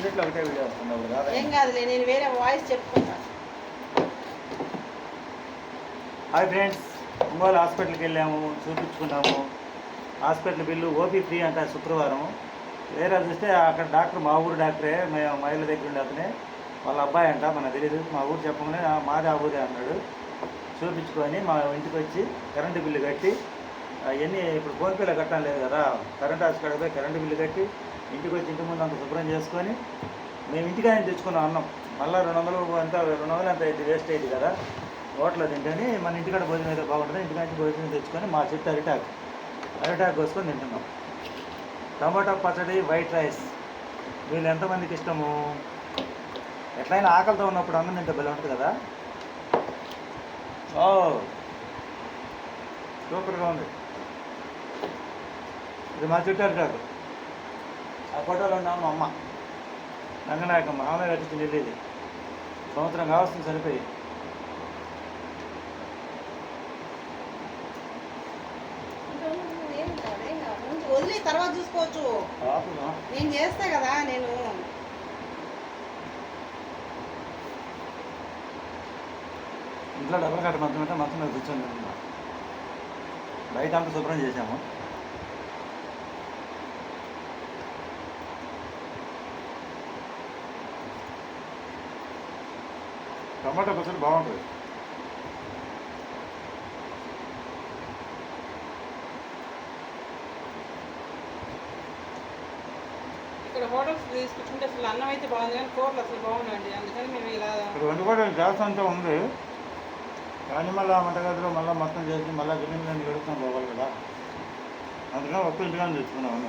ఒకటే వీడియో వస్తుంది ఏం కాదులే నేను వేరే వాయిస్ చెప్పుకుంటా. హాయ్ ఫ్రెండ్స్ ఒంగోలు హాస్పిటల్కి వెళ్ళాము చూపించుకున్నాము. హాస్పిటల్ బిల్లు ఓపీ ఫ్రీ అంట శుక్రవారం. వేరే చూస్తే అక్కడ డాక్టర్ మా ఊరు డాక్టరే మేము మహిళ దగ్గర ఉండే అతనే. వాళ్ళ అబ్బాయి అంట మనకు తెలియదు మా ఊరు చెప్పగానే "ఆ, మాది ఆ ఊరే అన్నాడు. చూపించుకొని మా ఇంటికి వచ్చి కరెంటు బిల్లు కట్టి అవన్నీ ఇప్పుడు ఫోన్పేలో కట్టడం లేదు కదా కరెంట్ హాస్పిటల్ పోయి కరెంటు బిల్లు కట్టి ఇంటికి వచ్చి ఇంటి ముందు అంత శుభ్రం చేసుకొని మేము ఇంటికాయని తెచ్చుకున్నాం అన్నం. మళ్ళీ రెండు వందలు అంత రెండు వందలు అంత అయింది వేస్ట్ అయ్యింది కదా. హోటల్లో తింటేని మన ఇంటికాడ భోజనం అయితే బాగుంటుంది. ఇంటికాడ నుంచి భోజనం తెచ్చుకొని మా చెట్టు అరిటాక్. అరిటాక్ కోసుకొని తింటున్నాం. టమాటా పచ్చడి వైట్ రైస్. వీళ్ళు ఎంతమందికి ఇష్టము? ఎట్లయినా ఆకలితో ఉన్నప్పుడు అన్నం తింటే బలం ఉంటుంది కదా. ఓ సూపర్గా ఉంది. ఇది మా చుట్టూ అరిటాకు. ఆ ఫోటోలో ఉన్నాము మా అమ్మ. రంగనాయకమ్మ ఆమె కట్టించింది ఇల్లు ఇది సంవత్సరం ఉంచు, వదిలే తర్వాత చూసుకోవచ్చు. నేను చేస్తా కదా నేను. ఇంట్లో డబ్బులు కట్ట మంచం అంటే మంచం మీద కూర్చొని. బయట అంతా శుభ్రం చేశాము. టమాటా పచ్చడి బాగుంటుంది. ఇక్కడ హోటల్స్ తీసుకుంటుంటే అసలు అన్నం అయితే బాగుంది కానీ కూరలు అసలు బాగున్నాయండి అందుకని మేము ఇలా ఇక్కడ వండుకోవడం గ్యాస్ అంతా ఉంది. కానీ మళ్ళీ వంటగదిలో మళ్ళీ మొత్తం చేసి మళ్ళీ గిన్నెలు గడుపుతాం పోవాలి కదా అందుకని ఒక్క ఇంటిగా తెచ్చుకున్నాం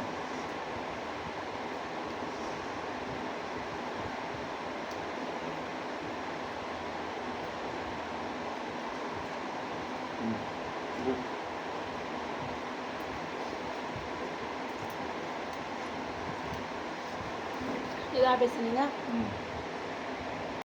ఇది. ఆపేసింది ఇంకా.